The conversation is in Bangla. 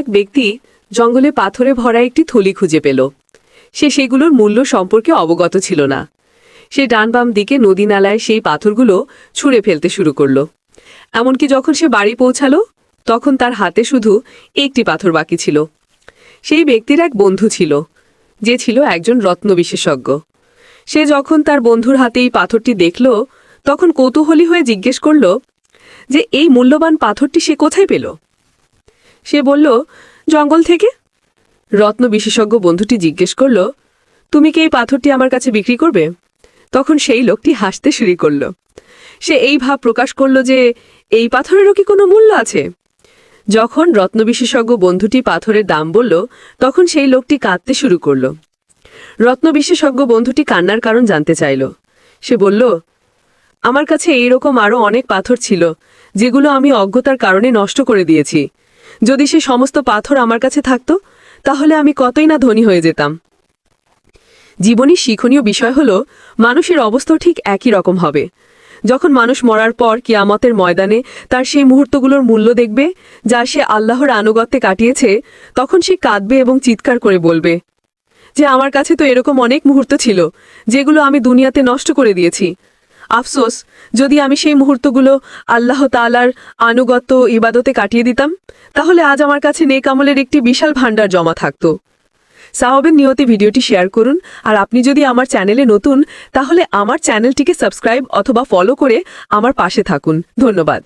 এক ব্যক্তি জঙ্গলে পাথরে ভরা একটি থলি খুঁজে পেল। সে সেগুলোর মূল্য সম্পর্কে অবগত ছিল না। সে ডান বাম দিকে নদী নালায় সেই পাথরগুলো ছুঁড়ে ফেলতে শুরু করল। এমনকি যখন সে বাড়ি পৌঁছালো, তখন তার হাতে শুধু একটি পাথর বাকি ছিল। সেই ব্যক্তির এক বন্ধু ছিল, যে ছিল একজন রত্ন বিশেষজ্ঞ। সে যখন তার বন্ধুর হাতে এই পাথরটি দেখল, তখন কৌতূহলী হয়ে জিজ্ঞেস করল যে, এই মূল্যবান পাথরটি সে কোথায় পেল? সে বলল, জঙ্গল থেকে? রত্ন বিশেষজ্ঞ বন্ধুটি জিজ্ঞেস করল, তুমি কি এই পাথরটি আমার কাছে বিক্রি করবে? তখন সেই লোকটি হাসতে শুরু করল। সে এই ভাব প্রকাশ করল যে, এই পাথরেরও কি কোনো মূল্য আছে? যখন রত্ন বিশেষজ্ঞ বন্ধুটি পাথরের দাম বলল, তখন সেই লোকটি কাঁদতে শুরু করল। রত্ন বিশেষজ্ঞ বন্ধুটি কান্নার কারণ জানতে চাইল। সে বলল, আমার কাছে এইরকম আরও অনেক পাথর ছিল, যেগুলো আমি অজ্ঞতার কারণে নষ্ট করে দিয়েছি। যদি সে সমস্ত পাথর আমার কাছে থাকতো, তাহলে আমি কতই না ধনী হয়ে যেতাম। জীবনের শিক্ষণীয় বিষয় হল, মানুষের অবস্থা ঠিক একই রকম হবে। যখন মানুষ মরার পর কিয়ামতের ময়দানে তার সেই মুহূর্তগুলোর মূল্য দেখবে, যা সে আল্লাহর আনুগত্যে কাটিয়েছে, তখন সে কাঁদবে এবং চিৎকার করে বলবে, যে আমার কাছে তো এরকম অনেক মুহূর্ত ছিল, যেগুলো আমি দুনিয়াতে নষ্ট করে দিয়েছি। আফসোস, যদি আমি সেই মুহূর্তগুলো আল্লাহ তালার আনুগত্য ইবাদতে কাটিয়ে দিতাম, তাহলে আজ আমার কাছে নেক আমলের একটি বিশাল ভাণ্ডার জমা থাকত। সাহবের নিয়তে ভিডিওটি শেয়ার করুন, আর আপনি যদি আমার চ্যানেলে নতুন, তাহলে আমার চ্যানেলটিকে সাবস্ক্রাইব অথবা ফলো করে আমার পাশে থাকুন। ধন্যবাদ।